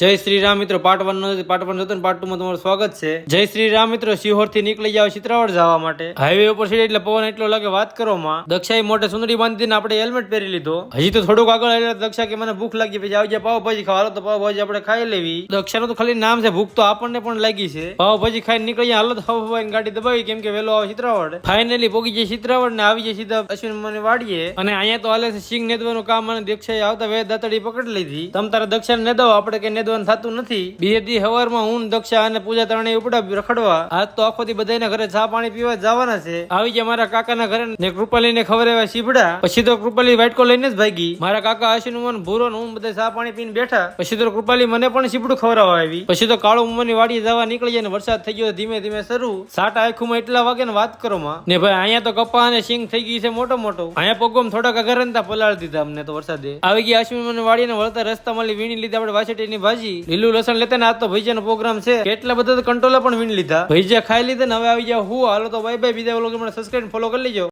જય શ્રી રામ મિત્રો part one નો પાર્ટ વન હતો પાર્ટ ટુ માં તમારું સ્વાગત છે. જય શ્રી રામ મિત્રો શિહોરથી નીકળી જાવ ચિત્રાવડ જવા માટે. હાઈવે ઉપર છે એટલે પવન એટલો લાગે વાત કરો માં. દક્ષાએ મોટે સુંદરી બાંધીને આપણે હેલ્મેટ પહેરી લીધો. હજી તો થોડુંક આગળ દક્ષા કે મને ભૂખ લાગી, પછી આવજે પાવભાજી ખાવા. તો પાવભાજી આપણે ખાઈ લેવી. દક્ષાનું તો ખાલી નામ છે, ભૂખ તો આપણને પણ લાગી છે. પાવભાજી ખાઈને નીકળી જાય હાલો તો હવાઈને ગાડી દબાવી, કેમ કે વેલો આવે ચિત્રાવડ ફાઇનલી પોગી જાય ચિત્રાવડ ને આવી જાય સીધા અશ્વિન મને વાડીએ. અને અહીંયા તો હાલે છે સિંગ નેદવાનું કામ, અને દક્ષાએ આવતા વે દાતડી પકડી લીધી. તમ તારા દક્ષા ને દો આપણે કઈ નેદવાનું થતું નથી. બે દી હવારમાં હું ને દક્ષા અને પૂજા ત્રણેય ઉપડા રખડવા. આજ તો આખો દી બધાના ઘરે ચા પાણી પીવા જવાના છે. આવી ગયા મારા કાકાના ઘરે ને કૃપાલીને ખબર એવા સીબડા પછી તો કૃપાલી વાટકો લઈને જ ભાગી. મારા કાકા આશીન મન ભૂરો હું બધા ચા પાણી પીને બેઠા. પછી તો કૃપાલી મને પણ સીબડું ખવડાવવા આવી. પછી તો કાળો ઉંમરની વાડી જવા નીકળી જાય ને વરસાદ થઈ ગયો ધીમે ધીમે શરૂ. સાટા આખુમાં એટલા વાગે ને વાત કરો માં. ને ભાઈ, અહીંયા તો કપા અને સિંગ થઈ ગઈ છે મોટો મોટો. અહીંયા પગોમ થોડાક અઘરનતા પલાળી દીધા અમને તો વરસાદે. આવી ગયા અશ્વિન મને વાડીને વળતા રસ્તા મળી વીણી લીધી આપણે વાસેટીની ભાજી લીલું લસણ લેતા ને આજ તો ભૈજાનો પ્રોગ્રામ છે. કેટલા બધા કંટ્રોલ પણ વીણી લીધા. ભૈજા ખાઈ લીધા ને હવે આવી જાવ હું. હાલો તો બાય બાય બીજા લોકો મને સબસ્ક્રાઇબ ફોલો કરી લેજો.